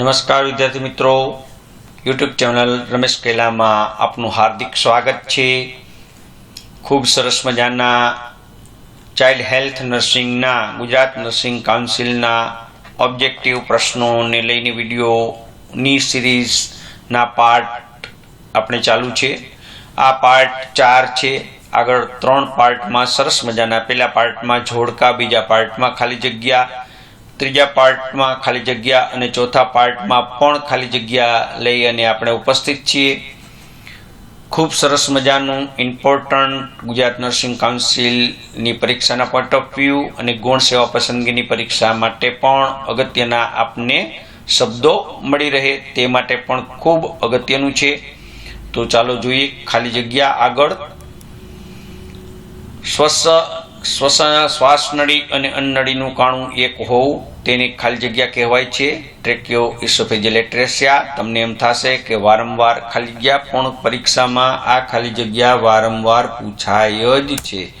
નમસ્કાર વિદ્યાર્થી મિત્રો. યુટ્યુબ ચેનલ રમેશ કેલામાં આપનું હાર્દિક સ્વાગત છે. ખૂબ સરસ મજાના ચાઇલ્ડ હેલ્થ નર્સિંગના ગુજરાત નર્સિંગ કાઉન્સિલના ઓબ્જેક્ટિવ પ્રશ્નોને લઈને વિડીયોની સિરીઝના પાર્ટ આપણે ચાલુ છે. આ પાર્ટ ચાર છે. આગળ ત્રણ પાર્ટમાં સરસ મજાના. પહેલા પાર્ટમાં જોડકા બીજા પાર્ટમાં ખાલી જગ્યા ત્રીજા પાર્ટમાં ખાલી જગ્યા અને ચોથા પાર્ટમાં પણ ખાલી જગ્યા લઈ અને આપણે ઉપસ્થિત છીએ. ખૂબ સરસ મજાનું ઇમ્પોર્ટન્ટ ગુજરાત નર્સિંગ કાઉન્સિલની પરીક્ષાના પોઈન્ટ ઓફ વ્યૂ અને ગુણ સેવા પસંદગીની પરીક્ષા માટે પણ અગત્યના આપને શબ્દો મળી રહે તે માટે પણ ખૂબ અગત્યનું છે. તો ચાલો જોઈએ ખાલી જગ્યા આગળ. શ્વસ શ્વસન શ્વાસનળી અને અન્નળીનું કાણું એક હોવું તેની ખાલી જગ્યા કહેવાય છે. ટ્રેક્યો ઇસોફેજિલેટ્રેસિયા તમને એમ થશે કે વારંવાર ખાલી જગ્યા, પણ પરીક્ષામાં આ ખાલી જગ્યા વારંવાર પૂછાય જ છે.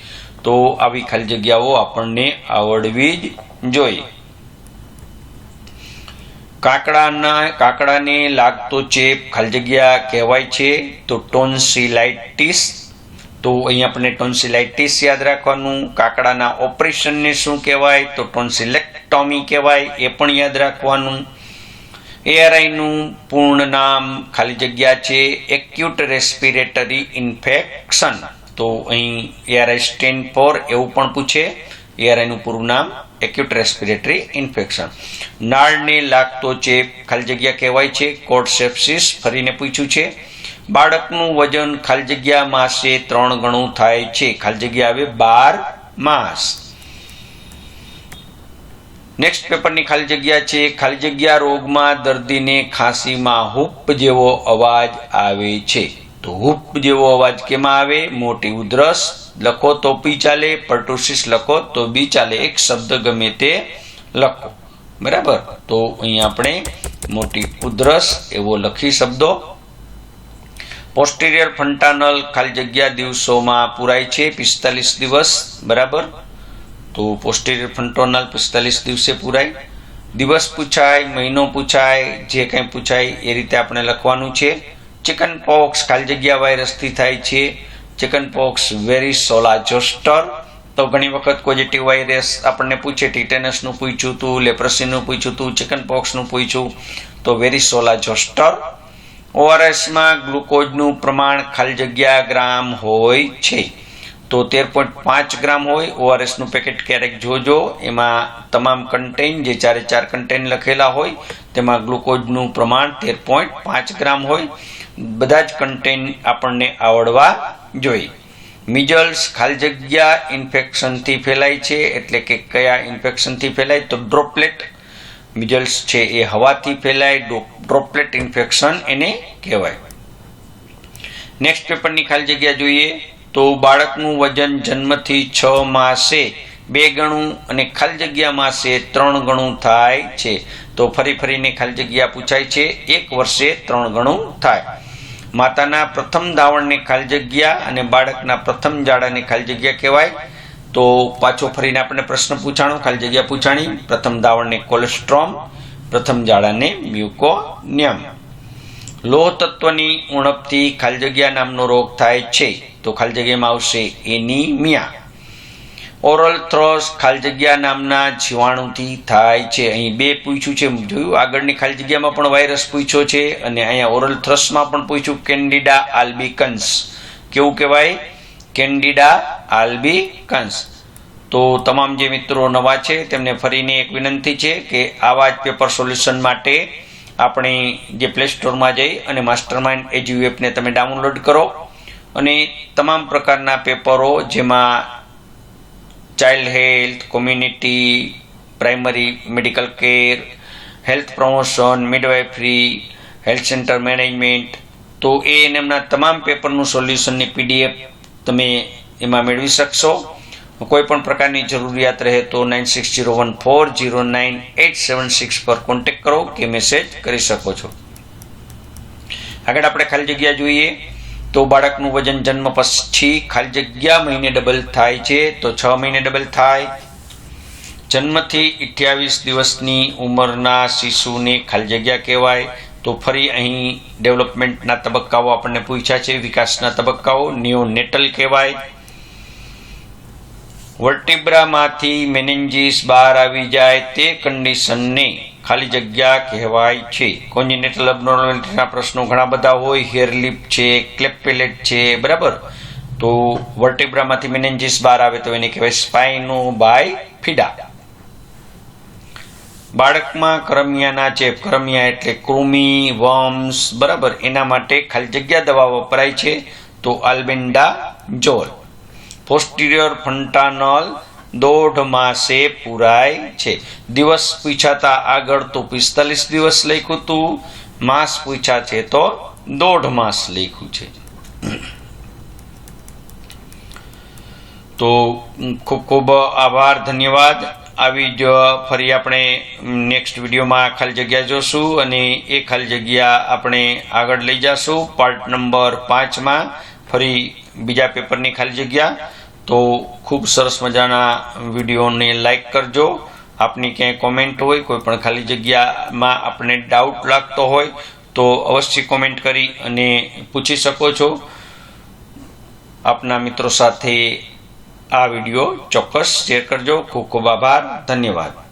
તો આવી ખાલી જગ્યાઓ આપણને આવડવી જ જોઈએ. કાકડાના, કાકડાને લાગતો ચેપ ખાલી જગ્યા કહેવાય છે. તો ટોન્સિલાઇટિસ. તો અહીં આપણે ટોન્સિલાઇટિસ યાદ રાખવાનું. કાકડાના ઓપરેશનને શું કહેવાય? તો ટોન્સિલેક્ટોમી કહેવાય, એ પણ યાદ રાખવાનું. એઆરઆઈનું પૂર્ણ નામ ખાલી જગ્યા છે એક્યુટ રેસ્પિરેટરી ઇન્ફેક્શન તો અહીં એઆરઆઈ સ્ટેન્ડ ફોર એવું પણ પૂછે, એઆરઆઈનું પૂરું નામ એક્યુટ રેસ્પિરેટરી ઇન્ફેક્શન નાળને લાગતો ચેપ ખાલી જગ્યા કહેવાય છે કોડ સેપ્સિસ ફરીને પૂછ્યું છે. બાળકનું વજન ખાલી જગ્યા માસે ત્રણ ગણું થાય છે, ખાલી જગ્યા આવે બાર માસ. નેક્સ્ટ પેપરની ખાલી જગ્યા છે, ખાલી જગ્યા રોગમાં દર્દીને ખાંસીમાં હુપ જેવો અવાજ આવે છે. તો હુપ જેવો અવાજ કેમાં આવે? મોટી ઉધરસ, લખો તો પી ચાલે પર્ટુસિસ લખો તો બી ચાલે. એક શબ્દ ગમે તે લખો. બરાબર? તો અહીં આપણે મોટી ઉધરસ એવો લખી શબ્દો. પોસ્ટેરિયર ફંટાનલ ખાલી જગ્યા દિવસોમાં પુરાય છે, પિસ્તાલીસ દિવસ. બરાબર? તો પોસ્ટેરિયર ફ્રન્ટોનલ પિસ્તાલીસ દિવસે પૂરાય. દિવસ પૂછાય, મહિનો પૂછાય, જે કંઈ પૂછાય એ રીતે આપણે લખવાનું છે. ચિકન પોક્સ ખાલી જગ્યા વાયરસથી થાય છે. Chicken pox varicella zoster તો ઘણી વખત પોઝિટિવ વાયરસ આપણને પૂછે ટીટેનસનું પૂછ્યું હતું લેપ્રસીનું પૂછ્યું હતું ચિકન પોક્સનું પૂછ્યું, તો વેરી સોલા જોસ્ટર ઓઆરએસમાં ગ્લુકોઝનું પ્રમાણ ખાલી જગ્યા ગ્રામ હોય છે. તો તેર પોઈન્ટ પાંચ ગ્રામ હોય ઓઆરએસનું પેકેટ ક્યારેક જોજો. એમાં તમામ કન્ટેન જે ચારે ચાર કન્ટેન લખેલા હોય, તેમાં ગ્લુકોઝનું પ્રમાણ તેર પોઈન્ટ પાંચ ગ્રામ હોય. બધા જ કન્ટેન આપણને આવડવા જોઈએ. મિજલ્સ ખાલી જગ્યા ઇન્ફેક્શનથી ફેલાય છે, એટલે કે કયા ઇન્ફેક્શનથી ફેલાય તો ડ્રોપલેટ. મિજલ્સ છે એ હવાથી ફેલાય ડ્રોપલેટ ઇન્ફેક્શન એને કહેવાય. નેક્સ્ટ પેપરની ખાલી જગ્યા જોઈએ. તો બાળકનું વજન જન્મથી છ માસે, બે ગણું અને ખાલી જગ્યા માસે ત્રણ ગણું થાય છે. તો ફરી ફરીને ખાલી જગ્યા પૂછાય છે, એક વર્ષે ત્રણ ગણું થાય. માતાના પ્રથમ દાવણને ખાલી જગ્યા અને બાળકના પ્રથમ જાડાને ખાલી જગ્યા કહેવાય. તો પાછો ફરીને આપણે પ્રશ્ન પૂછાણો, ખાલી જગ્યા પૂછાણી, પ્રથમ દાવણને કોલેસ્ટ્રોમ, પ્રથમ જાડાને મ્યુકોનિયમ. લોહ તત્વની ઉણપથી ખાલી જગ્યા નામનો રોગ થાય છે. તો ખાલી જગ્યામાં આવશે એનીમિયા ઓરલ થ્રોસ ખાલી જગ્યા નામના જીવાણુથી થાય છે. અહીં બે પૂછ્યું છે. જોયું? આગળની ખાલી જગ્યામાં પણ વાયરસ પૂછ્યો છે અને અહીંયા ઓરલ થ્રસમાં પણ પૂછ્યું કેન્ડિડા આલ્બિકન્સ. કેવું કહેવાય? કેન્ડિડા આલ્બિકન્સ. તો તમામ જે મિત્રો નવા છે, તેમને ફરીને એક વિનંતી છે કે આવા જ પેપર સોલ્યુશન માટે આપણે જે પ્લે સ્ટોરમાં જઈ અને માસ્ટર માઇન્ડ એજ્યુ એપને તમે ડાઉનલોડ કરો. અને તમામ પ્રકારના પેપરો જેમાં child health, community, primary, medical care, health promotion, midwifery, health centre management, તો એ એમના તમામ પેપરનું સોલ્યુશનની પીડીએફ તમે એમાં મેળવી શકશો. કોઈ પણ પ્રકારની જરૂરિયાત રહે તો nine six zero one four zero nine eight seven six પર કોન્ટેક કરો કે મેસેજ કરી શકો છો. આગળ આપણે ખાલી જગ્યા જોઈએ. તો બાળકનું વજન જન્મ પછી ખાલી જગ્યા મહિને ડબલ થાય છે, તો છ મહિને ડબલ થાય. જન્મથી અઠ્યાવીસ દિવસની ઉંમરના શિશુને ખાલી જગ્યા કહેવાય. તો ફરી અહીં ડેવલપમેન્ટના તબક્કાઓ આપણને પૂછ્યા છે, વિકાસના તબક્કાઓ નિયોનેટલ કહેવાય. વર્ટિબ્રામાંથી મેનેન્જીસ બહાર આવી જાય તે કન્ડિશનને ખાલી જગ્યા કહેવાય છે. કોન્જિનેટલ અબનોર્મેલિટીના પ્રશ્નો ઘણા બધા હોય. હેરલિપ છે ક્લેપ પેલેટ છે, બરાબર? તો વર્ટેબ્રામાંથી મેનેન્જીસ બહાર આવે તો એને કહેવાય સ્પાઇનો બાય ફીડા બાળકમાં કરમિયાના ચેપ કરમિયા એટલે કૃમિ વોમ્સ બરાબર? એના માટે ખાલી જગ્યા દવા વપરાય છે. તો આલ્બેન્ડા જોલ પોસ્ટિરિયર ફંટાનલ દોઢ માસે પુરાય છે. દિવસ પૂછાતા આગળ તો પિસ્તાલીસ દિવસ લખ્યું હતું માસ પૂછા છે તો દોઢ માસ લખ્યું છે. તો ખૂબ ખૂબ આભાર, ધન્યવાદ. આવી જ ફરી આપણે નેક્સ્ટ વિડીયોમાં ખાલી જગ્યા જોશું અને એ ખાલી જગ્યા આપણે આગળ લઈ જશું. પાર્ટ નંબર પાંચમાં ફરી બીજા પેપરની ખાલી જગ્યા. તો ખૂબ સરસ મજાના વિડીયોને લાઈક કરજો. આપની ક્યાંય કોમેન્ટ હોય, કોઈ પણ ખાલી જગ્યામાં આપણે ડાઉટ લાગતો હોય, તો અવશ્ય કોમેન્ટ કરી અને પૂછી શકો છો. આપના મિત્રો સાથે આ વીડિયો ચોક્કસ શેર કરજો. ખૂબ ખૂબ આભાર. ધન્યવાદ.